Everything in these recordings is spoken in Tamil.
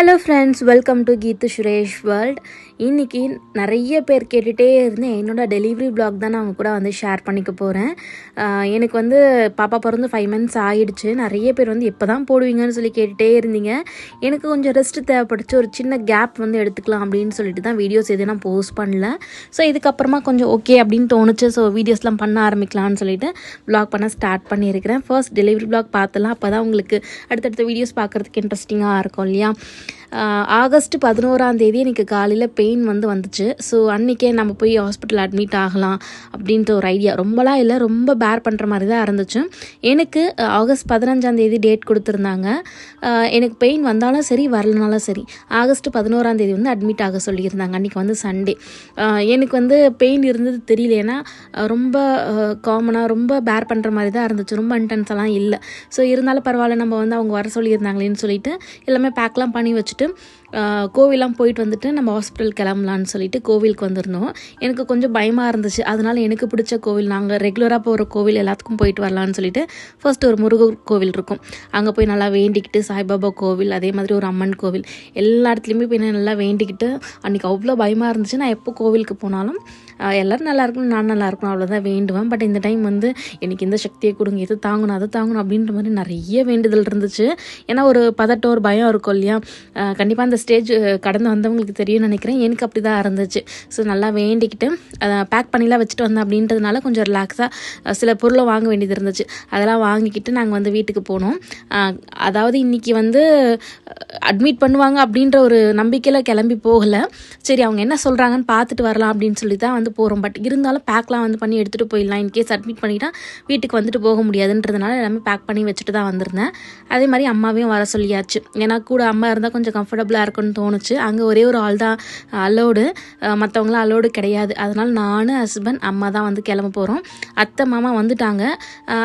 ஹலோ ஃப்ரெண்ட்ஸ் வெல்கம் டு கீத்து சுரேஷ் வேர்ல்ட் இன்றைக்கி நிறைய பேர் கேட்டுகிட்டே இருந்தேன் என்னோடய டெலிவரி பிளாக் தான் நான் அவங்க கூட வந்து ஷேர் பண்ணிக்க போகிறேன் எனக்கு வந்து பாப்பா பிறந்து ஃபைவ் மந்த்ஸ் ஆகிடுச்சு நிறைய பேர் வந்து எப்போ தான் போடுவீங்கன்னு சொல்லி கேட்டுகிட்டே இருந்தீங்க. எனக்கு கொஞ்சம் ரெஸ்ட் தேவைப்படுச்சு ஒரு சின்ன கேப் வந்து எடுத்துக்கலாம் அப்படின்னு சொல்லிட்டு தான் வீடியோஸ் எதுவும் நான் போஸ்ட் பண்ணல. ஸோ இதுக்கப்புறமா கொஞ்சம் ஓகே அப்படின்னு தோணுச்சு. ஸோ வீடியோஸ்லாம் பண்ண ஆரம்பிக்கலாம்னு சொல்லிட்டு ப்ளாக் பண்ண ஸ்டார்ட் பண்ணியிருக்கிறேன். ஃபர்ஸ்ட் டெலிவரி பிளாக் பார்த்தலாம் அப்போ தான் உங்களுக்கு அடுத்தடுத்த வீடியோஸ் பார்க்குறதுக்கு இன்ட்ரெஸ்டிங்காக இருக்கும் இல்லையா? ஆகஸ்ட் பதினோராம் தேதி எனக்கு காலையில் பெயின் வந்து வந்துச்சு. ஸோ அன்றைக்கே நம்ம போய் ஹாஸ்பிட்டல் அட்மிட் ஆகலாம் அப்படின்ற ஒரு ஐடியா ரொம்பலாம் இல்லை ரொம்ப பேர் பண்ணுற மாதிரி தான் இருந்துச்சு. எனக்கு ஆகஸ்ட் பதினஞ்சாம் தேதி டேட் கொடுத்துருந்தாங்க. எனக்கு பெயின் வந்தாலும் சரி வரலனாலும் சரி ஆகஸ்ட் பதினோராம் தேதி வந்து அட்மிட் ஆக சொல்லியிருந்தாங்க. அன்றைக்கி வந்து சண்டே எனக்கு வந்து பெயின் இருந்தது தெரியல ஏன்னா ரொம்ப காமனாக ரொம்ப பேர் பண்ணுற மாதிரி தான் இருந்துச்சு. ரொம்ப இன்டென்ஸெல்லாம் இல்லை. ஸோ இருந்தாலும் பரவாயில்ல நம்ம வந்து அவங்க வர சொல்லியிருந்தாங்களேன்னு சொல்லிட்டு எல்லாமே பேக்லாம் பண்ணி வச்சுட்டு ஆஹ் கோவிலாம் போயிட்டு வந்துட்டு நம்ம ஹாஸ்பிட்டல் கிளம்பலான்னு சொல்லிட்டு கோவிலுக்கு வந்திருந்தோம். எனக்கு கொஞ்சம் பயமாக இருந்துச்சு. அதனால எனக்கு பிடிச்ச கோவில் நாங்கள் ரெகுலராக போகிற கோவில் எல்லாத்துக்கும் போயிட்டு வரலான்னு சொல்லிட்டு ஃபர்ஸ்ட் ஒரு முருகர் கோவில் இருக்கும். அங்கே போய் நல்லா வேண்டிக்கிட்டு சாய்பாபா கோவில் அதே மாதிரி ஒரு அம்மன் கோவில் எல்லா இடத்துலையுமே போய் நல்லா வேண்டிக்கிட்டு அன்றைக்கி அவ்வளோ பயமாக இருந்துச்சு. நான் எப்போ கோவிலுக்கு போனாலும் எல்லோரும் நல்லா இருக்கணும் நான் நல்லா இருக்கணும் அவ்வளோதான் வேண்டுவேன். பட் இந்த டைம் வந்து எனக்கு இந்த சக்தியை கொடுங்க இது தாங்கணும் அது தாங்கணும் அப்படின்ற மாதிரி நிறைய வேண்டுதல் இருந்துச்சு. ஏன்னா ஒரு பதட்டம் ஒரு பயம் இருக்கும் இல்லையா? கண்டிப்பாக அந்த ஸ்டேஜ் கடந்து வந்தவங்களுக்கு தெரியும்னு நினைக்கிறேன். எனக்கு அப்படி தான் இருந்துச்சு. ஸோ நல்லா வேண்டிக்கிட்டு அதை பேக் பண்ணிலாம் வச்சுட்டு வந்தேன் அப்படின்றதுனால கொஞ்சம் ரிலாக்ஸாக சில பொருளை வாங்க வேண்டியது இருந்துச்சு. அதெல்லாம் வாங்கிக்கிட்டு நாங்கள் வந்து வீட்டுக்கு போனோம். அதாவது இன்றைக்கி வந்து அட்மிட் பண்ணுவாங்க அப்படின்ற ஒரு நம்பிக்கையில் கிளம்பி போகலை. சரி அவங்க என்ன சொல்கிறாங்கன்னு பார்த்துட்டு வரலாம் அப்படின்னு சொல்லி தான் வந்து போகிறோம் பட் இருந்தாலும் பேக்லாம் வந்து பண்ணி எடுத்துகிட்டு போயிடலாம். இன்கேஸ் அட்மிட் பண்ணிட்டா வீட்டுக்கு வந்துட்டு போக முடியாதுன்றதுனால எல்லாமே பேக் பண்ணி வச்சுட்டு தான் வந்திருந்தேன். அதே மாதிரி அம்மாவையும் வர சொல்லியாச்சு. ஏன்னா கூட அம்மா இருந்தால் கொஞ்சம் கம்ஃபர்டபுளாக இருக்கும்னு தோணுச்சு. அங்கே ஒரே ஒரு ஆள் தான் அலோடு மற்றவங்களாம் அலோடு கிடையாது. அதனால் நான் ஹஸ்பண்ட் அம்மா தான் வந்து கிளம்ப போகிறோம் அத்தை மாமா வந்துட்டாங்க.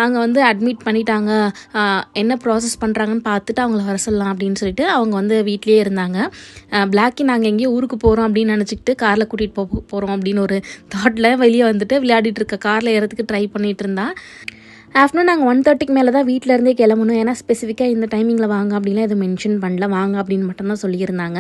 அங்கே வந்து அட்மிட் பண்ணிட்டாங்க. என்ன ப்ராசஸ் பண்ணுறாங்கன்னு பார்த்துட்டு அவங்கள வர சொல்லலாம் அப்படின்னு சொல்லிட்டு அவங்க வந்து வீட்லேயே இருந்தாங்க. பிளாக்கி நாங்கள் எங்கேயோ ஊருக்கு போகிறோம் அப்படின்னு நினச்சிக்கிட்டு காரில் கூட்டிகிட்டு போ போகிறோம் அப்படின்னு ஒரு தாட்டில் வெளியே வந்துட்டு விளையாடிட்டு இருக்க காரில் ஏறதுக்கு ட்ரை பண்ணிட்டு இருந்தா. ஆஃப்டர்நூன் நாங்கள் ஒன் தேர்ட்டிக்கு மேலே தான் வீட்டில் இருந்தே கிளம்பணும். ஏன்னா ஸ்பெசிஃபிக்காக இந்த டைமிங்கில் வாங்க அப்படின்லாம் எதுவும் மென்ஷன் பண்ணல. வாங்க அப்படின்னு மட்டும்தான் சொல்லியிருந்தாங்க.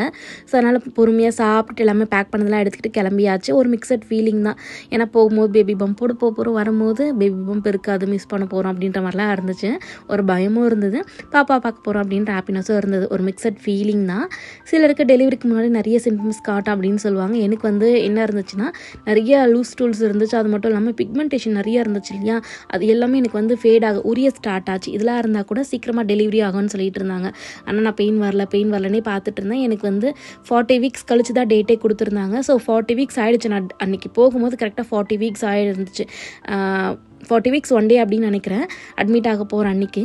ஸோ அதனால் பொறுமையாக சாப்பிட்டு எல்லாமே பேக் பண்ணதெல்லாம் எடுத்துக்கிட்டு கிளம்பியாச்சு. ஒரு மிக்சட் ஃபீலிங் தான். ஏன்னா போகும்போது பேபி பம்போடு போக போகிறோம் வரும்போது பேபி பம்ப் இருக்காது. மிஸ் பண்ண போகிறோம் அப்படின்ற மாதிரிலாம் இருந்துச்சு. ஒரு பயமும் இருந்தது. பாப்பா பார்க்க போகிறோம் அப்படின்ற ஹாப்பினஸும் இருந்தது. ஒரு மிக்சட் ஃபீலிங் தான். சிலருக்கு டெலிவரிக்கு முன்னாடி நிறைய சிம்டம்ஸ் காட்டும் அப்படின்னு சொல்லுவாங்க. எனக்கு வந்து என்ன இருந்துச்சுன்னா நிறைய லூஸ் டூல்ஸ் இருந்துச்சு. அது மட்டும் இல்லாமல் பிக்மெண்டேஷன் நிறைய இருந்துச்சு இல்லையா? அது எல்லாமே எனக்கு வந்து ஃபேட் ஆக உரிய ஸ்டார்ட் ஆச்சு. இதெல்லாம் இருந்தால் கூட சீக்கிரமாக டெலிவரி ஆகும்னு சொல்லிட்டு இருந்தாங்க. ஆனால் நான் பெயின் வரல பெயின் வரலனே பார்த்துட்டு இருந்தேன். எனக்கு வந்து ஃபார்ட்டி வீக்ஸ் கழிச்சு தான் டேட்டே கொடுத்துருந்தாங்க. ஸோ ஃபார்ட்டி வீக்ஸ் ஆகிடுச்சு நான் அன்றைக்கி போகும்போது கரெக்டாக ஃபார்ட்டி வீக்ஸ் ஆகிருந்துச்சு ஃபார்ட்டி வீக்ஸ் ஒன் டே அப்படின்னு நினைக்கிறேன். அட்மிட் ஆக போகிற அன்னைக்கு.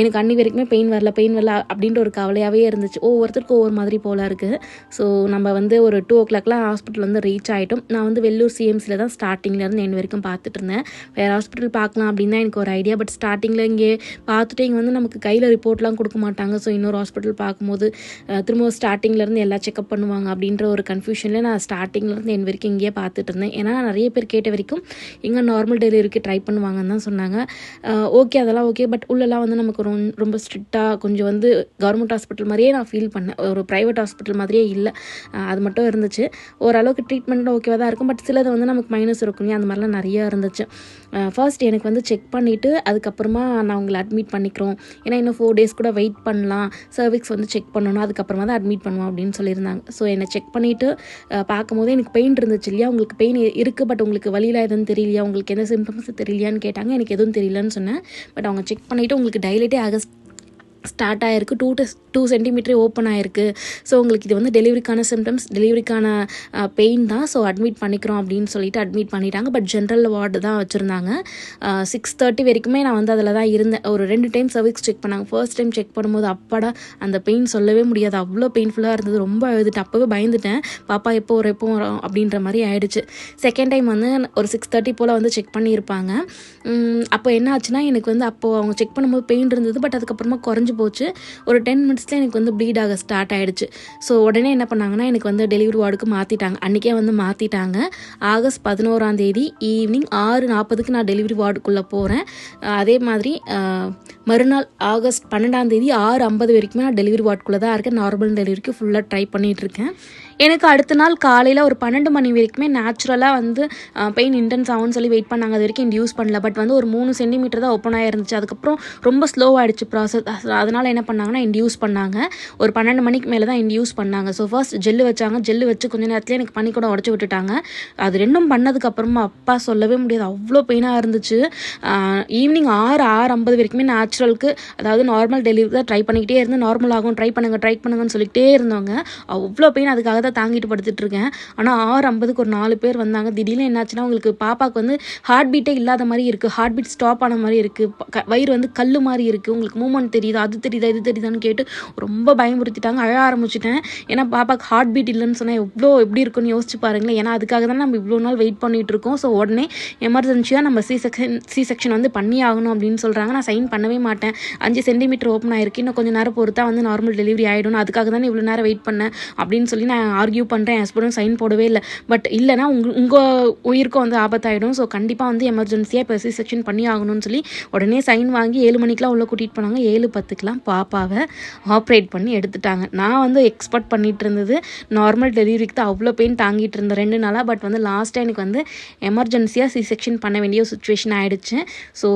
எனக்கு அன்னி வரைக்குமே பெயின் வரல பெயின் வரல அப்படின்ற ஒரு கவலையாகவே இருந்துச்சு. ஒவ்வொருத்தருக்கும் ஒவ்வொரு மாதிரி போல இருக்குது ஸோ நம்ம வந்து ஒரு டூ ஓ கிளாக்லாம் ஹாஸ்பிட்டல் வந்து ரீச் ஆகிட்டோம் நான் வந்து வெள்ளூர் சிஎம்சியில் தான் ஸ்டார்டிங்லேருந்து என் வரைக்கும் பார்த்துட்டு இருந்தேன். வேறு ஹாஸ்பிட்டல் பார்க்கலாம் அப்படின்னு தான் எனக்கு ஒரு ஐடியா பட் ஸ்டார்டிங்கில் இங்கே பார்த்துட்டு இங்கே வந்து நமக்கு கையில் ரிப்போர்ட்லாம் கொடுக்க மாட்டாங்க. ஸோ இன்னொரு ஹாஸ்பிட்டல் பார்க்கும்போது திரும்ப ஸ்டார்டிங்லேருந்து எல்லா செக்அப் பண்ணுவாங்க அப்படின்ற ஒரு கன்ஃபியூஷனில் நான் ஸ்டார்டிங்லேருந்து என் வரைக்கும் இங்கேயே பார்த்துட்டு இருந்தேன். ஏன்னா நிறைய பேர் கேட்ட வரைக்கும் இங்கே நார்மல் டெலிவரிக்கு ட்ரை பண்ணுவாங்கன்னு தான் சொன்னாங்க. ஓகே அதெல்லாம் ஓகே பட் உள்ளெல்லாம் வந்து நமக்கு ரொம்ப ரொம்ப ஸ்ட்ரிக்டாக கொஞ்சம் வந்து கவர்மெண்ட் ஹாஸ்பிட்டல் மாதிரியே நான் ஃபீல் பண்ணேன். ஒரு ப்ரைவேட் ஹாஸ்பிட்டல் மாதிரியே இல்லை. அது மட்டும் இருந்துச்சு. ஓரளவுக்கு ட்ரீட்மெண்ட்டும் ஓகேவாக தான் இருக்கும். பட் சிலது வந்து நமக்கு மைனஸ் இருக்கும் இல்லையா? அந்த மாதிரிலாம் நிறையா இருந்துச்சு. ஃபர்ஸ்ட் எனக்கு வந்து செக் பண்ணிவிட்டு அதுக்கப்புறமா நான் உங்களை அட்மிட் பண்ணிக்கிறோம். ஏன்னா இன்னும் ஃபோர் டேஸ் கூட வெயிட் பண்ணலாம். சர்விக்ஸ் வந்து செக் பண்ணணும். அதுக்கப்புறமா தான் அட்மிட் பண்ணுவோம் அப்படின்னு சொல்லியிருந்தாங்க. ஸோ என்னை செக் பண்ணிவிட்டு பார்க்கும்போது எனக்கு பெயின் இருந்துச்சு இல்லையா? உங்களுக்கு பெயின் இருக்குது பட் உங்களுக்கு வழியில் எதுவும் தெரியலையா? உங்களுக்கு எந்த சிம்டம்ஸ் தெரியலையான்னு கேட்டாங்க. எனக்கு எதுவும் தெரியலன்னு சொன்னேன். பட் அவங்க செக் பண்ணிவிட்டு உங்களுக்கு டைலேட்டே ஆகஸ்ட் ஸ்டார்ட் ஆகிருக்கு டூ டெஸ் டூ சென்டிமீட்டரே ஓப்பன் ஆகிருக்கு ஸோ உங்களுக்கு இது வந்து டெலிவரிக்கான சிம்டம்ஸ் டெலிவரிக்கான பெயின் தான். ஸோ அட்மிட் பண்ணிக்கிறோம் அப்படின்னு சொல்லிட்டு அட்மிட் பண்ணிட்டாங்க. பட் ஜென்ரல் வார்டு தான் வச்சுருந்தாங்க. சிக்ஸ் தேர்ட்டி வரைக்குமே நான் வந்து அதில் தான் இருந்தேன். ஒரு ரெண்டு டைம் சர்வீஸ் செக் பண்ணாங்க. ஃபர்ஸ்ட் டைம் செக் பண்ணும்போது அப்பாடா அந்த பெயின் சொல்லவே முடியாது. அவ்வளோ பெயின்ஃபுல்லாக இருந்தது. ரொம்ப அழுதுட்டு அப்போவே பயந்துட்டேன். பாப்பா எப்போ ஒரு எப்போ வரும் அப்படின்ற மாதிரி ஆயிடுச்சு. செகண்ட் டைம் வந்து ஒரு சிக்ஸ் தேர்ட்டி போல் வந்து செக் பண்ணியிருப்பாங்க. அப்போ என்ன ஆச்சுன்னா எனக்கு வந்து அப்போது அவங்க செக் பண்ணும்போது பெயின் இருந்தது. பட் அதுக்கப்புறமா குறைஞ்சி போச்சு. ஒரு டென் மினிட்ஸில் எனக்கு வந்து ப்ளீட் ஆக ஸ்டார்ட் ஆகிடுச்சு ஸோ உடனே என்ன பண்ணாங்கன்னா எனக்கு வந்து டெலிவரி வார்டுக்கு மாற்றிட்டாங்க அன்றைக்கே வந்து மாற்றிட்டாங்க ஆகஸ்ட் பதினோராம் தேதி ஈவினிங் ஆறு நாற்பதுக்கு நான் டெலிவரி வார்டுக்குள்ளே போகிறேன் அதே மாதிரி மறுநாள் ஆகஸ்ட் பன்னெண்டாம் தேதி ஆறு ஐம்பது வரைக்குமே நான் டெலிவரி வார்டுக்குள்ளே தான் இருக்கேன். நார்மல் டெலிவரிக்கு ஃபுல்லாக ட்ரை பண்ணிகிட்ருக்கேன் எனக்கு அடுத்த நாள் காலையில் ஒரு பன்னெண்டு மணி வரைக்குமே நேச்சுரலாக வந்து பெயின் இன்டென்ஸ் ஆகும்னு சொல்லி வெயிட் பண்ணாங்க. அது வரைக்கும் இன்டியூஸ் பண்ணல. பட் வந்து ஒரு மூணு சென்டிமீட்டர் தான் ஓப்பன் ஆகிருந்துச்சு அதுக்கப்புறம் ரொம்ப ஸ்லோவாகிடுச்சு ப்ராசஸ் அதனால் என்ன பண்ணாங்கன்னா இன்டியூஸ் பண்ணாங்க. ஒரு பன்னெண்டு மணிக்கு மேலே தான் இன்டியூஸ் பண்ணாங்க. ஸோ ஃபர்ஸ்ட் ஜெல்லு வச்சாங்க. ஜெல்லு வச்சு கொஞ்ச நேரத்துலேயே எனக்கு பண்ணி கூட உடச்சி விட்டுட்டாங்க. அது ரெண்டும் பண்ணதுக்கப்புறமா அப்பா சொல்லவே முடியாது. அவ்வளோ பெயினாக இருந்துச்சு. ஈவினிங் ஆறு ஆறு ஐம்பது வரைக்குமே நேச்சுரலுக்கு அதாவது நார்மல் டெலிவரி தான் ட்ரை பண்ணிக்கிட்டே இருந்து நார்மல் ஆகும். ட்ரை பண்ணுங்கள் ட்ரை பண்ணுங்கன்னு சொல்லிக்கிட்டே இருந்தவங்க. அவ்வளோ பெயின் அதுக்காக தான் தாங்கிட்டு படுத்துட்டு இருக்கேன் ஆனால் ஆறு ஐம்பதுக்கு ஒரு நாலு பேர் வந்தாங்க. திடீர்னு என்னாச்சுன்னா உங்களுக்கு பாப்பாவுக்கு வந்து ஹார்ட் பீட்டே இல்லாத மாதிரி இருக்குது ஹார்ட் பீட் ஸ்டாப் ஆன மாதிரி இருக்குது வயிறு வந்து கல் மாதிரி இருக்குது உங்களுக்கு மூமெண்ட் தெரியுது? அது தெரியுதா? இது தெரியுதான்னு கேட்டு ரொம்ப பயமுறுத்திட்டாங்க. அழ ஆரம்பிச்சிட்டேன். ஏன்னா பாப்பாக்கு ஹார்ட் பீட் இல்லைன்னு சொன்னால் எவ்வளோ எப்படி இருக்குன்னு யோசிச்சு பாருங்களேன். ஏன்னா அதுக்காக தான் நம்ம இவ்வளோ நாள் வெயிட் பண்ணிட்டு இருக்கோம். ஸோ உடனே எமர்ஜென்சியாக நம்ம சி செக்ஷன் சி செக்ஷன் வந்து பண்ணி ஆகணும் அப்படின்னு சொல்கிறாங்க நான் சைன் பண்ணவே மாட்டேன். அஞ்சு சென்டிமீட்டர் ஓப்பன் ஆயிருக்கு. இன்னும் கொஞ்சம் நேரம் பொறுத்தா வந்து நார்மல் டெலிவரி ஆகிடும் அதுக்காக தானே இவ்வளோ நேரம் வெயிட் பண்ணேன் அப்படின்னு சொல்லி நான் ஆர்கியூ பண்ணுறேன் ஹஸ்பண்டும் சைன் போடவே இல்லை. பட் இல்லைனா உங்க உங்கள் உயிருக்கும் வந்து ஆபத்தாயிடும். ஸோ கண்டிப்பாக வந்து எமர்ஜென்சியாக இப்போ சி செக்ஷன் பண்ணி ஆகணும்னு சொல்லி உடனே சைன் வாங்கி ஏழு மணிக்கெலாம் உள்ளே கூட்டிகிட்டு போனாங்க. ஏழு பத்துக்கெலாம் பாப்பாவை ஆப்ரேட் பண்ணி எடுத்துட்டாங்க. நான் வந்து எக்ஸ்பெக்ட் பண்ணிட்டு இருந்தது. நார்மல் டெலிவரிக்கு தான் அவ்வளோ பெயின் தாங்கிட்டு இருந்தேன் ரெண்டு நாளாக பட் வந்து லாஸ்ட்டாக எனக்கு வந்து எமர்ஜென்சியாக சி செக்ஷன் பண்ண வேண்டிய சுச்சுவேஷன் ஆகிடுச்சு ஸோ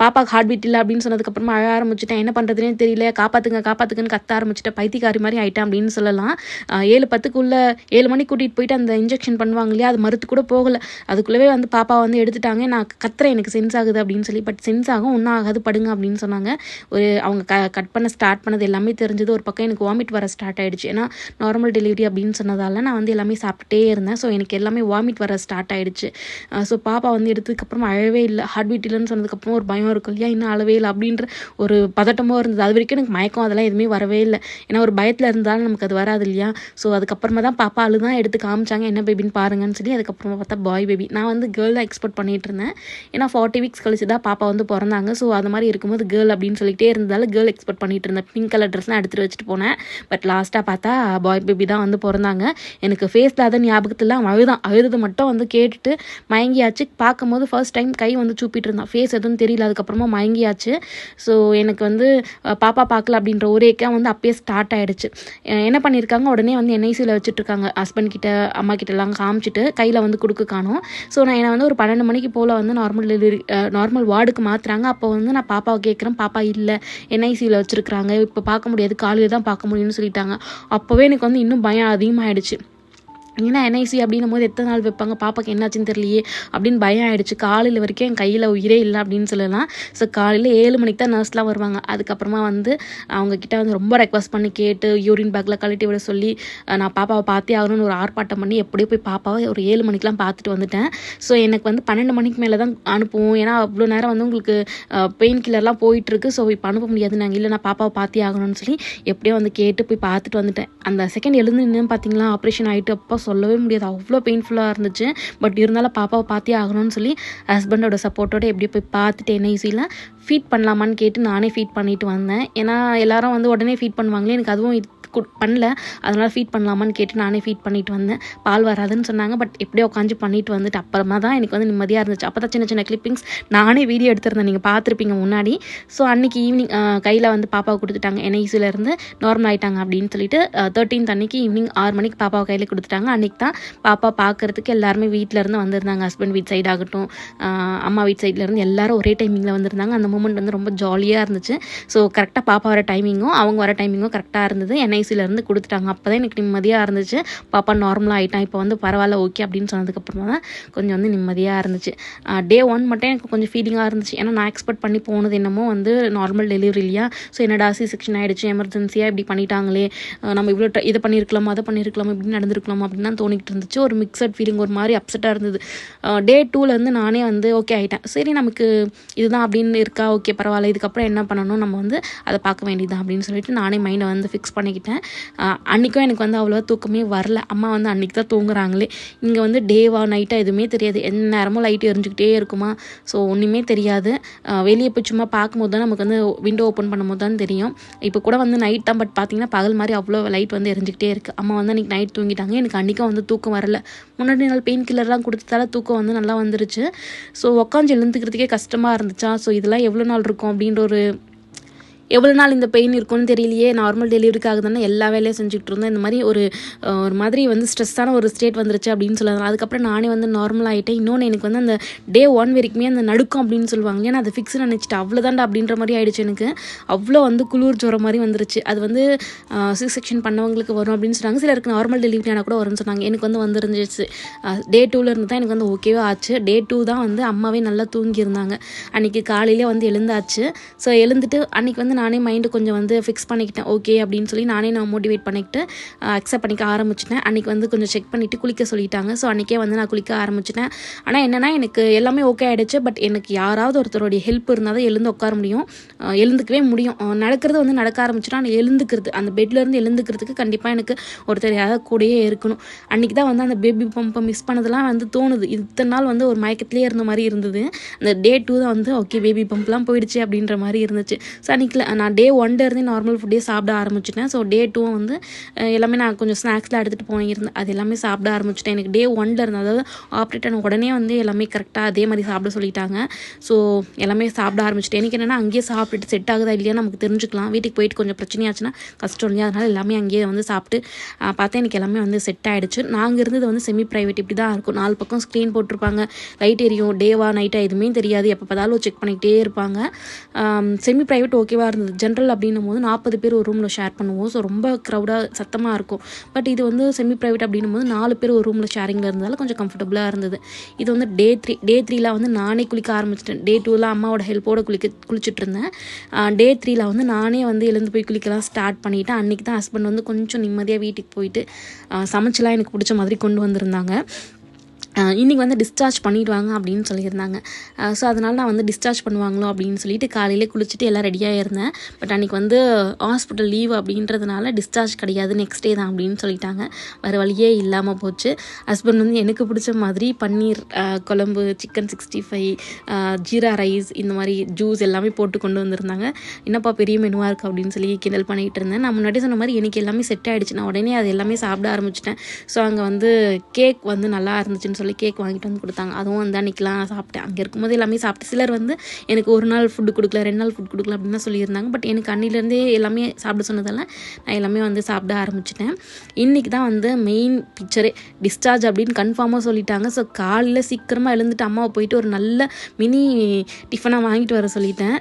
பாப்பாவுக்கு ஹார்ட் பீட் இல்லை அப்படின்னு சொன்னதுக்கப்புறமா அழ ஆரம்பிச்சிட்டேன். என்ன பண்ணுறதுனே தெரியல. காப்பாற்றுங்க காப்பாற்றுங்கன்னு கத்த ஆரம்பிச்சிட்டேன். பைத்தியக்காரி மாதிரி ஆகிட்டேன் அப்படின்னு சொல்லலாம். ஏழு ஏழு பத்துக்குள்ளே ஏழு மணிக்கு கூட்டிகிட்டு போயிட்டு அந்த இன்ஜெக்ஷன் பண்ணுவாங்க இல்லையா அது மறுத்து கூட போகலை. அதுக்குள்ளவே வந்து பாப்பா வந்து எடுத்துட்டாங்க நான் கத்துறேன் எனக்கு சென்ஸ் ஆகுது அப்படின்னு சொல்லி பட் சென்ஸ் ஆகும் ஒன்றும் ஆகாது படுங்க அப்படின்னு சொன்னாங்க. ஒரு அவங்க க கட் பண்ண ஸ்டார்ட் பண்ணது எல்லாமே தெரிஞ்சது. ஒரு பக்கம் எனக்கு வாமிட் வர ஸ்டார்ட் ஆகிடுச்சு ஏன்னா நார்மல் டெலிவரி அப்படின்னு சொன்னதால நான் வந்து எல்லாமே சாப்பிட்டுட்டே இருந்தேன். ஸோ எனக்கு எல்லாமே வாமிட் வர ஸ்டார்ட் ஆகிடுச்சு ஸோ பாப்பா வந்து எடுத்ததுக்கப்புறம் அழவே இல்லை. ஹார்ட் பீட் இல்லைன்னு சொன்னதுக்கப்புறம் ஒரு பயம் இருக்கும் இல்லையா? இன்னும் அளவே இல்லை அப்படின்ற ஒரு பதட்டமாக இருந்தது. அது வரைக்கும் எனக்கு மயக்கம் அதெல்லாம் எதுவுமே வரவே இல்லை. ஏன்னா ஒரு பயத்தில் இருந்தாலும் நமக்கு அது வராது இல்லையா? ஸோ அதுக்கப்புறமா தான் பாப்பா அழுதான் எடுத்து காமிச்சாங்க என்ன பேபின்னு பாருங்கன்னு சொல்லி அதுக்கப்புறமா பார்த்தா பாய் பேபி நான் வந்து கேர்ள் தான் எக்ஸ்பெக்ட் பண்ணிட்டு இருந்தேன். ஏன்னா ஃபார்ட்டி வீக்ஸ் கழிச்சு தான் பாப்பா வந்து பிறந்தாங்க. ஸோ அது மாதிரி இருக்கும்போது கேர்ள் அப்படின்னு சொல்லிட்டே இருந்ததால கேர்ள் எக்ஸ்பெக்ட் பண்ணிட்டு இருந்தேன். பிங்க் கலர் ட்ரெஸ்லாம் எடுத்துகிட்டு வச்சுட்டு போனேன். பட் லாஸ்ட்டாக பார்த்தா பாய் பேபி தான் வந்து பிறந்தாங்க. எனக்கு ஃபேஸில் அதை ஞாபகத்துலாம் அழுதான். அழுது மட்டும் வந்து கேட்டுட்டு மயங்கியாச்சு. பார்க்கும்போது ஃபர்ஸ்ட் டைம் கை வந்து சூப்பிட்டு இருந்தான். ஃபேஸ் எதுவும் தெரியல. அதுக்கப்புறமா மயங்கியாச்சு. ஸோ எனக்கு வந்து பாப்பா பார்க்கல அப்படின்ற ஒரேக்கா வந்து அப்பயே ஸ்டார்ட் ஆகிடுச்சு என்ன பண்ணியிருக்காங்க? உடனே வந்து என்ன வச்சுட்டு வச்சுட்ருக்காங்க ஹஸ்பண்ட் கிட்ட அம்மா கிட்டலாம் எல்லாம் காமிச்சிட்டு கையில் வந்து கொடுக்க காணும். ஸோ நான் என்னை வந்து ஒரு பன்னெண்டு மணிக்கு போல் வந்து நார்மல் டெலிவரி நார்மல் வார்டுக்கு மாற்றுறாங்க அப்போ வந்து நான் பாப்பாவை கேட்குறேன் பாப்பா இல்லை என்ஐசியில் வச்சுருக்குறாங்க. இப்போ பார்க்க முடியாது. காலையில் தான் பார்க்க முடியும்னு சொல்லிட்டாங்க. அப்போவே எனக்கு வந்து இன்னும் பயம் அதிகமாகிடுச்சு ஏன்னா என்ஐசி அப்படின்னும் போது எத்தனை நாள் வைப்பாங்க? பாப்பாக்கு என்னாச்சுன்னு தெரியலையே. அப்படின்னு பயம் ஆயிடுச்சு. காலையில் வரைக்கும் என் கையில் உயிரே இல்லை அப்படின்னு சொல்லலாம். ஸோ காலையில் ஏழு மணிக்கு தான் நர்ஸ்லாம் வருவாங்க. அதுக்கப்புறமா வந்து அவங்கக்கிட்ட வந்து ரொம்ப ரெக்வஸ்ட் பண்ணி கேட்டு யூரின் பேக்கில் கழட்டி விட சொல்லி நான் பாப்பாவை பார்த்தே ஆகணும்னு ஒரு ஆர்ப்பாட்டம் பண்ணி எப்படியோ போய் பாப்பாவை ஒரு ஏழு மணிக்கெலாம் பார்த்துட்டு வந்துட்டேன். ஸோ எனக்கு வந்து பன்னெண்டு மணிக்கு மேலே தான் அனுப்புவோம். ஏன்னா அவ்வளோ நேரம் வந்து உங்களுக்கு பெயின் கில்லர்லாம் போயிட்டுருக்கு. ஸோ இப்போ அனுப்ப முடியாது. நாங்கள் இல்லை நான் பாப்பாவை பார்த்தே ஆகணும்னு சொல்லி எப்படியோ வந்து கேட்டு போய் பார்த்துட்டு வந்துட்டேன். அந்த செகண்ட் எழுந்து நின்று பார்த்தீங்களா ஆப்ரேஷன் ஆகிட்டு அப்போ சொல்லவே முடியாது. அவ்வளோ பெயின்ஃபுல்லாக இருந்துச்சு. பட் இருந்தாலும் பாப்பாவை பார்த்தே ஆகணும்னு சொல்லி ஹஸ்பண்டோட சப்போர்ட்டோட எப்படி போய் பார்த்துட்டு என்ஐசியில் ஃபீட் பண்ணலாமான்னு கேட்டு நானே ஃபீட் பண்ணிட்டு வந்தேன். ஏன்னா எல்லாரும் வந்து உடனே ஃபீட் பண்ணுவாங்களே. எனக்கு அதுவும் பண்ணல. அதனால் ஃபீட் பண்ணலாமான்னு கேட்டு நானே ஃபீட் பண்ணிட்டு வந்தேன். பால் வராதுன்னு சொன்னாங்க பட் எப்படியோ உட்காந்து பண்ணிட்டு வந்துட்டு அப்புறமா தான் எனக்கு வந்து நிம்மதியாக இருந்துச்சு. அப்போ தான் சின்ன சின்ன கிளிப்பிங்ஸ் நானே வீடியோ எடுத்திருந்தேன். நீங்கள் பார்த்துருப்பீங்க முன்னாடி. ஸோ அன்னைக்கு ஈவினிங் கையில் வந்து பாப்பாவை கொடுத்துட்டாங்க. என்ஐசியிலேருந்து நார்மல் ஆகிட்டாங்க அப்படின்னு சொல்லிட்டு தேர்ட்டீன்த் அன்னைக்கு ஈவினிங் ஆறு மணிக்கு பாப்பாவை கையில் கொடுத்துட்டாங்க. அன்னைக்கு தான் பாப்பா பார்க்கறதுக்கு எல்லாருமே வீட்டிலேருந்து இருந்து வந்திருந்தாங்க. ஹஸ்பண்ட் வீட் சைடு ஆகட்டும் அம்மா வீட் சைட்லேருந்து எல்லாரும் ஒரே டைமிங்கில் வந்திருந்தாங்க. அந்த மூமெண்ட் வந்து ரொம்ப ஜாலியாக இருந்துச்சு. ஸோ கரெக்டாக பாப்பா வர டைமிங்கும் அவங்க வர டைமிங்கும் கரெக்டாக இருந்தது. என்ஐ என்ஐசிலேருந்து கொடுத்துட்டாங்க. அப்போ தான் எனக்கு நிம்மதியாக இருந்துச்சு. பாப்பா நார்மலாக ஆகிட்டான் இப்போ வந்து பரவாயில்ல ஓகே அப்படின்னு சொன்னதுக்கப்புறமா தான் கொஞ்சம் வந்து நிம்மதியாக இருந்துச்சு. டே ஒன் மட்டும் எனக்கு கொஞ்சம் ஃபீலிங்காக இருந்துச்சு. ஏன்னா நான் எக்ஸ்பெக்ட் பண்ணி போனது என்னமோ வந்து நார்மல் டெலிவரி இல்லையா? ஸோ என்னடா சி செக்ஷன் ஆகிடுச்சு எமர்ஜென்சியாக இப்படி பண்ணிட்டாங்களே. நம்ம இவ்வளோ இதை பண்ணியிருக்கலாம் அதை பண்ணியிருக்கலாம் இப்படி நடந்திருக்கலாம் அப்படின்னு தான் தோணிக்கிட்டு இருந்துச்சு. ஒரு மிக்சட் ஃபீலிங் ஒரு மாதிரி அப்செட்டாக இருந்தது. டே டூலேருந்து நானே வந்து ஓகே ஆகிட்டேன் சரி நமக்கு இதுதான் அப்படின்னு இருக்கா? ஓகே பரவாயில்ல. இதுக்கப்புறம் என்ன பண்ணணும்? நம்ம வந்து அதை பார்க்க வேண்டியதுதான் அப்படின்னு சொல்லிட்டு நானே மைண்டை வந்து ஃபிக்ஸ் பண்ணிக்கிட்டேன். அன்றைக்கும் எனக்கு வந்து அவ்வளோவா தூக்கமே வரல. அம்மா வந்து அன்றைக்கி தான் தூங்குறாங்களே. இங்கே வந்து டேவா நைட்டாக எதுவுமே தெரியாது. எந்த நேரமும் லைட் எரிஞ்சுக்கிட்டே இருக்குமா? ஸோ ஒன்றுமே தெரியாது. வெளியே போய் சும்மா பார்க்கும்போது தான் நமக்கு வந்து விண்டோ ஓப்பன் பண்ணும்போது தான் தெரியும். இப்போ கூட வந்து நைட் தான் பட் பார்த்தீங்கன்னா பகல் மாதிரி அவ்வளோ லைட் வந்து எரிஞ்சிக்கிட்டே இருக்குது அம்மா வந்து அன்றைக்கி நைட் தூங்கிட்டாங்க. எனக்கு அன்றைக்கும் வந்து தூக்கம் வரல. முன்னாடி நாள் பெயின் கில்லர்லாம் கொடுத்ததால தூக்கம் வந்து நல்லா வந்துருச்சு. ஸோ உட்காந்து எழுந்துக்கிறதுக்கே கஷ்டமாக இருந்துச்சா? ஸோ இதெல்லாம் எவ்வளோ நாள் இருக்கும் அப்படின்ற ஒரு எவ்வளோ நாள் இந்த பெயின் இருக்கும்னு தெரியலையே நார்மல் டெலிவரிக்காக தானே எல்லா வேலையும் செஞ்சுக்கிட்டு இருந்தோம் இந்த மாதிரி ஒரு ஒரு மாதிரி வந்து ஸ்ட்ரெஸ்ஸான ஒரு ஸ்டேட் வந்துருச்சு அப்படின்னு சொல்லுவாங்க அதுக்கப்புறம் நானே வந்து நார்மல் ஆகிட்டேன் இன்னொன்று எனக்கு வந்து அந்த டே ஒன் வரைக்குமே அந்த நடுக்கம் அப்படின்னு சொல்லுவாங்க. ஏன்னா அதை ஃபிக்ஸ் நினச்சிட்டு அவ்வளோதாண்டா அப்படின்ற மாதிரி ஆயிடுச்சு எனக்கு. அவ்வளோ வந்து குளிர் ஜுரம் மாதிரி வந்துருச்சு. அது வந்து சிக்ஸ் செக்ஷன் பண்ணவங்களுக்கு வரும் அப்படின்னு சொன்னாங்க. சிலருக்கு நார்மல் டெலிவரி ஆனால் கூட வரும்னு சொன்னாங்க. எனக்கு வந்து வந்துருந்துச்சு. டே டூலேருந்து தான் எனக்கு வந்து ஓகேவே ஆச்சு. டே டூ தான் வந்து அம்மாவே நல்லா தூங்கியிருந்தாங்க. அன்றைக்கி காலையிலே வந்து எழுந்தாச்சு. ஸோ எழுந்துட்டு அன்றைக்கி வந்து நானே மைண்டு கொஞ்சம் வந்து ஃபிக்ஸ் பண்ணிக்கிட்டேன். ஓகே அப்படின்னு சொல்லி நானே நான் மோட்டிவேட் பண்ணிக்கிட்டு அக்செப்ட் பண்ணிக்க ஆரம்பிச்சிட்டேன். அன்றைக்கி வந்து கொஞ்சம் செக் பண்ணிவிட்டு குளிக்க சொல்லிட்டாங்க. ஸோ அன்றைக்கே வந்து நான் குளிக்க ஆரம்பிச்சிட்டேன். ஆனால் என்னென்னா எனக்கு எல்லாமே ஓகே ஆகிடுச்சு பட் எனக்கு யாராவது ஒருத்தருடைய ஹெல்ப் இருந்தால் தான் எழுந்து உட்கார முடியும். எழுந்துக்கவே முடியும். நடக்கிறது வந்து நடக்க ஆரம்பிச்சிட்டா நான் எழுந்துக்கிறது அந்த பெட்லேருந்து எழுந்துக்கிறதுக்கு கண்டிப்பாக எனக்கு ஒருத்தர் யாராவது கூடயே இருக்கணும். அன்றைக்கி தான் வந்து அந்த பேபி பம்பை மிஸ் பண்ணதெல்லாம் வந்து தோணுது. இத்தனை நாள் வந்து ஒரு மயக்கத்திலே இருந்த மாதிரி இருந்தது. அந்த டே டூ தான் வந்து ஓகே பேபி பம்ப்லாம் போயிடுச்சு அப்படின்ற மாதிரி இருந்துச்சு. ஸோ அன்றைக்கி நான் டே ஒன்ல இருந்தே நார்மல் ஃபுட்டே சாப்பிட ஆரம்பிச்சிட்டேன். ஸோ டே டூ வந்து எல்லாமே நான் கொஞ்சம் ஸ்நாக்ஸ்லாம் எடுத்துகிட்டு போயிருந்தேன் அது எல்லாமே சாப்பிட ஆரம்பிச்சிட்டேன். எனக்கு டே ஒன்ல இருந்து அதாவது ஆப்ரேட் ஆன உடனே வந்து எல்லாமே கரெக்டாக அதே மாதிரி சாப்பிட சொல்லிட்டாங்க. ஸோ எல்லாமே சாப்பிட ஆரம்பிச்சிட்டேன். எனக்கு என்னென்னா அங்கேயே சாப்பிட்டுட்டு செட் ஆகுதா இல்லையா நமக்கு தெரிஞ்சுக்கலாம். வீட்டுக்கு போயிட்டு கொஞ்சம் பிரச்சனையாச்சுன்னா கஷ்டம் இல்லையா? அதனால் எல்லாமே அங்கேயே வந்து சாப்பிட்டு பார்த்தா எனக்கு எல்லாமே வந்து செட் ஆகிடுச்சு நாங்கள் இருந்தது வந்து செமி ப்ரைவேட் இப்படி தான் இருக்கும். நாலு பக்கம் ஸ்க்ரீன் போட்டிருப்பாங்க. லைட் எரியும். டேவா நைட்டாக எதுவுமே தெரியாது. எப்போ பார்த்தாலும் செக் பண்ணிக்கிட்டே இருப்பாங்க. செமி ப்ரைவேட் ஓகேவாக இருந்தது. ஜென்ரல் அப்படின்னும் போது நாற்பது பேர் ஒரு ரூமில் ஷேர் பண்ணுவோம். ஸோ ரொம்ப க்ரௌடாக சத்தமாக இருக்கும். பட் இது வந்து செமி ப்ரைவேட் அப்படின்னும் போது நாலு பேர் ஒரு ரூமில் ஷேரிங்கில் இருந்தாலும் கொஞ்சம் கம்ஃபர்டபுளாக இருந்தது. இது வந்து டே த்ரீ டே த்ரீல வந்து நானே குளிக்க ஆரம்பிச்சிட்டேன். டே டூவில் அம்மாவோட ஹெல்ப்போட குளிக்க குளிச்சுட்டு இருந்தேன். டே த்ரீல வந்து நானே வந்து எழுந்து போய் குளிக்கலாம் ஸ்டார்ட் பண்ணிவிட்டு அன்றைக்கி தான் ஹஸ்பண்ட் வந்து கொஞ்சம் நிம்மதியாக வீட்டுக்கு போயிட்டு சமைச்செலாம் எனக்கு பிடிச்ச மாதிரி கொண்டு வந்திருந்தாங்க. இன்றைக்கி வந்து டிஸ்சார்ஜ் பண்ணிடுவாங்க அப்படின்னு சொல்லியிருந்தாங்க. ஸோ அதனால் நான் வந்து டிஸ்சார்ஜ் பண்ணுவாங்களோ அப்படின்னு சொல்லிட்டு காலையிலே குளிச்சுட்டு எல்லாம் ரெடியாக இருந்தேன். பட் அன்றைக்கி வந்து ஹாஸ்பிட்டல் லீவ் அப்படின்றதுனால டிஸ்சார்ஜ் கிடையாது நெக்ஸ்ட் டே தான் அப்படின்னு சொல்லிட்டாங்க. வேறு வழியே இல்லாமல் போச்சு. ஹஸ்பண்ட் வந்து எனக்கு பிடிச்ச மாதிரி பன்னீர் குழம்பு chicken sixty five jeera rice இந்த மாதிரி ஜூஸ் எல்லாமே போட்டு கொண்டு வந்திருந்தாங்க. என்னப்பா பெரிய மெனுவாக இருக்குது அப்படின்னு சொல்லி கிண்டல் பண்ணிகிட்டு இருந்தேன். நான் முன்னாடி சொன்ன மாதிரி எனக்கு எல்லாமே செட் ஆகிடுச்சு நான் உடனே அது எல்லாமே சாப்பிட ஆரம்பிச்சிட்டேன். ஸோ அங்கே வந்து கேக் வந்து நல்லா இருந்துச்சுன்னு சொல்லி கேக் வாங்கிட்டு வந்து கொடுத்தாங்க. அதுவும் வந்து அன்றைக்கெலாம் சாப்பிட்டேன். அங்கே இருக்கும்போது எல்லாமே சாப்பிட்டு சிலர் வந்து எனக்கு ஒரு நாள் ஃபுட்டு கொடுக்கல ரெண்டு நாள் ஃபுட் கொடுக்கல அப்படின்னு தான் சொல்லியிருந்தாங்க. பட் எனக்கு அன்னிலேருந்தே எல்லாமே சாப்பிட சொன்னதால் நான் எல்லாமே வந்து சாப்பிட ஆரம்பிச்சிட்டேன். இன்றைக்கி தான் வந்து மெயின் பிக்சரே டிஸ்சார்ஜ் அப்படின்னு கன்ஃபார்மாக சொல்லிட்டாங்க. ஸோ காலையில் சீக்கிரமாக எழுந்துட்டு அம்மாவை போயிட்டு ஒரு நல்ல மினி டிஃபனாக வாங்கிட்டு வர சொல்லிட்டேன்.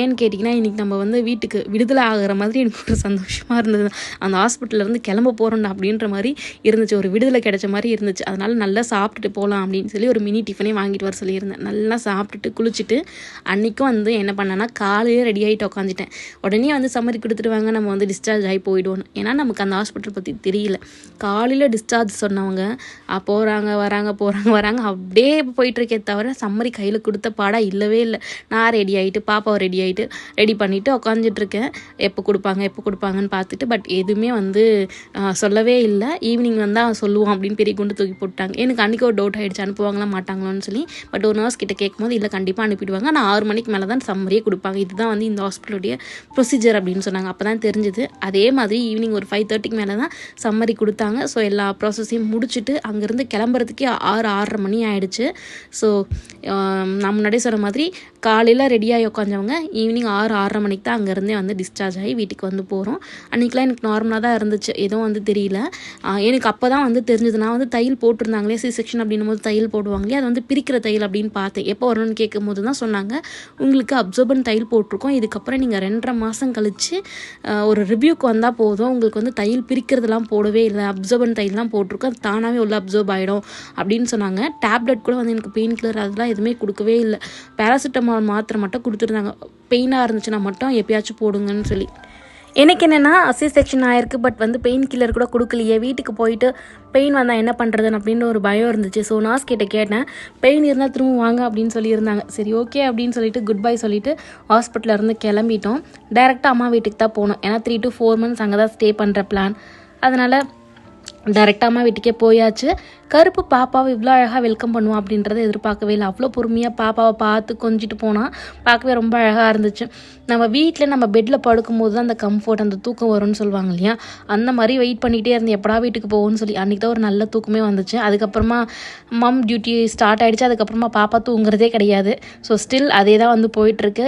ஏன்னு கேட்டிங்கன்னா இன்றைக்கி நம்ம வந்து வீட்டுக்கு விடுதலை ஆகிற மாதிரி எனக்கு ஒரு சந்தோஷமாக இருந்தது. அந்த ஹாஸ்பிட்டலேருந்து கிளம்ப போகிறோம்டா அப்படின்ற மாதிரி இருந்துச்சு. ஒரு விடுதலை கிடைச்ச மாதிரி இருந்துச்சு. அதனால் நல்லா சாப்பிட்டுட்டு போகலாம் அப்படின்னு சொல்லி ஒரு மினி டிஃபனே வாங்கிட்டு வர சொல்லியிருந்தேன். நல்லா சாப்பிட்டுட்டு குளிச்சுட்டு அன்றைக்கும் வந்து என்ன பண்ணேன்னா காலையிலே ரெடி ஆகிட்டு உட்காந்துட்டேன் உடனே வந்து சம்மரி கொடுத்துருவாங்க நம்ம வந்து டிஸ்சார்ஜ் ஆகி போயிடுவோம் ஏன்னா நமக்கு அந்த ஹாஸ்பிட்டல் பற்றி தெரியல. காலையில் டிஸ்சார்ஜ் சொன்னவங்க போகிறாங்க வராங்க போகிறாங்க வராங்க. அப்படியே போயிட்டுருக்கே தவிர சம்மரி கையில் கொடுத்த பாடாக இல்லவே இல்லை. நான் ரெடி ஆகிட்டு பாப்பாவை ரெடி ஆகிட்டு ரெடி பண்ணிவிட்டு உட்காந்துட்ருக்கேன் எப்போ கொடுப்பாங்க எப்போ கொடுப்பாங்கன்னு பார்த்துட்டு பட் எதுவுமே வந்து சொல்லவே இல்லை. ஈவினிங் வந்தால் சொல்லுவோம் அப்படின்னு பெரிய குண்டு தூக்கி போட்டாங்க எனக்கு அன்றைக்கி ஒரு டவுட் ஆகிடுச்சு அனுப்புவாங்களா மாட்டாங்களான்னு சொல்லி. பட் ஒரு நர்ஸ் கிட்ட கேட்கும்போது இல்லை கண்டிப்பாக அனுப்பிடுவாங்க. ஆனால் ஆறு மணிக்கு மேலே தான் சம்மரியே கொடுப்பாங்க. இதுதான் வந்து இந்த ஹாஸ்பிட்டலுடைய ப்ரொசீஜர் அப்படின்னு சொன்னாங்க. அப்போ தான் தெரிஞ்சுது. அதே மாதிரி ஈவினிங் ஒரு ஃபைவ் தேர்ட்டிக்கு மேலே தான் சம்மரி கொடுத்தாங்க. ஸோ எல்லா ப்ராசஸையும் முடிச்சுட்டு அங்கேருந்து கிளம்புறதுக்கே ஆறு ஆறரை மணி ஆயிடுச்சு. ஸோ நான் முன்னாடியே சொன்ன மாதிரி காலையில் ரெடியாகி உட்காந்தவங்க ஈவினிங் ஆறு ஆறரை மணிக்கு தான் அங்கேருந்தே வந்து டிஸ்சார்ஜ் ஆகி வீட்டுக்கு வந்து போகிறோம் அன்றைக்கெலாம் எனக்கு நார்மலாக தான் இருந்துச்சு. எதுவும் வந்து தெரியல. எனக்கு அப்போ தான் வந்து தெரிஞ்சது. நான் வந்து தையல் போட்டிருந்தாங்களே சி செக்ஷன் அப்படின்னும் போது தையல் போடுவாங்க இல்லையா அது வந்து பிரிக்கிற தையல் அப்படின்னு பார்த்தேன். எப்போ வரணும்னு கேட்கும் போது தான் சொன்னாங்க. உங்களுக்கு அப்சர்பன் தையல் போட்டிருக்கோம். இதுக்கப்புறம் நீங்கள் ரெண்டரை மாதம் கழித்து ஒரு ரிவ்யூக்கு வந்தால் போதும். உங்களுக்கு வந்து தையல் பிரிக்கிறதுலாம் போடவே இல்லை. அப்சர்பன் தையல்லாம் போட்டிருக்கோம். அது தானாகவே உள்ள அப்சர்வ் ஆகிடும் அப்படின்னு சொன்னாங்க. டேப்லெட் கூட வந்து எனக்கு பெயின் கில்லர் அதெல்லாம் எதுவுமே கொடுக்கவே இல்லை. பேராசிட்டமால் மாத்திரை மட்டும் கொடுத்துருந்தாங்க. பெயினாக இருந்துச்சுன்னா மட்டும் எப்பயாச்சும் போடுங்கன்னு சொல்லி. எனக்கு என்னென்னா அசி செக்ஷன் ஆயிருக்கு பட் வந்து பெயின் கில்லர் கூட கொடுக்கலையே. வீட்டுக்கு போயிட்டு பெயின் வந்தால் என்ன பண்ணுறதுன்னு அப்படின்னு ஒரு பயம் இருந்துச்சு. ஸோ நாஸ் கிட்டே கேட்டேன். பெயின் இருந்தால் திரும்ப வாங்க அப்படின்னு சொல்லியிருந்தாங்க. சரி ஓகே அப்படின்னு சொல்லிட்டு குட் பை சொல்லிட்டு ஹாஸ்பிட்டலில் இருந்து கிளம்பிட்டோம். டேரெக்டாக அம்மா வீட்டுக்கு தான் போனோம். ஏன்னா த்ரீ டு ஃபோர் மந்த்ஸ் அங்கே தான் ஸ்டே பண்ணுற பிளான் அதனால் டேரெக்டாக அம்மா வீட்டுக்கே போயாச்சு. கருப்பு பாப்பாவை இவ்வளோ அழகாக வெல்கம் பண்ணுவோம் அப்படின்றத எதிர்பார்க்கவே இல்லை. அவ்வளோ பொறுமையாக பாப்பாவை பார்த்து கொஞ்சிட்டு போனால் பார்க்கவே ரொம்ப அழகாக இருந்துச்சு. நம்ம வீட்டில் நம்ம பெட்டில் படுக்கும்போது தான் அந்த கம்ஃபர்ட் அந்த தூக்கம் வரும்னு சொல்லுவாங்க இல்லையா? அந்த மாதிரி வெயிட் பண்ணிகிட்டே இருந்தேன் எப்படா வீட்டுக்கு போகும்னு சொல்லி அன்றைக்கி தான் ஒரு நல்ல தூக்கமே வந்துச்சு. அதுக்கப்புறமா மம் டியூட்டி ஸ்டார்ட் ஆகிடுச்சு அதுக்கப்புறமா பாப்பா தூங்குறதே கிடையாது. ஸோ ஸ்டில் அதே தான் வந்து போயிட்டுருக்கு.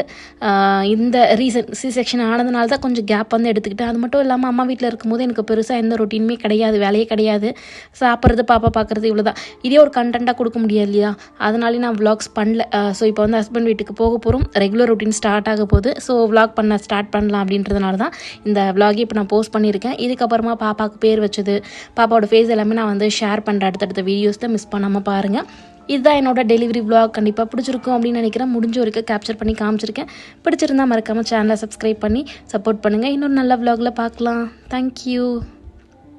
இந்த ரீசன் சி செக்ஷன் ஆனதுனால தான் கொஞ்சம் கேப் வந்து எடுத்துக்கிட்டேன். அது மட்டும் இல்லாமல் அம்மா வீட்டில் இருக்கும்போது எனக்கு பெருசாக எந்த ரொட்டீனுமே கிடையாது. வேலையை கிடையாது. சாப்பிட்றது பாப்பா பார்க்குறது இவ்வளோ தான் இதே ஒரு கண்டென்ட்டாக கொடுக்க முடியாது இல்லையா? அதனாலே நான் vlogs பண்ணல. ஸோ இப்போ வந்து ஹஸ்பண்ட் வீட்டுக்கு போக போகிறோம் ரெகுலர் ரொட்டீன் ஸ்டார்ட் ஆக போகுது. ஸோ vlog பண்ண ஸ்டார்ட் பண்ணலாம் அப்படின்றதுனால தான் இந்த vlog இப்போ நான் போஸ்ட் பண்ணியிருக்கேன். இதுக்கப்புறமா பாப்பாவுக்கு பேர் வச்சது பாப்பாவோட ஃபேஸ் எல்லாமே நான் வந்து ஷேர் பண்ணுற அடுத்தடுத்த வீடியோஸில் மிஸ் பண்ணாமல் பாருங்கள் இதுதான் என்னோட டெலிவரி விளாக் கண்டிப்பாக பிடிச்சிருக்கும் அப்படின்னு நினைக்கிறேன். முடிஞ்ச வரைக்கும் கேப்சர் பண்ணி காமிச்சிருக்கேன். பிடிச்சிருந்தா மறக்காமல் சேனலை சப்ஸ்கிரைப் பண்ணி சப்போர்ட் பண்ணுங்கள் இன்னொரு நல்ல விளாகில் பார்க்கலாம். தேங்க்யூ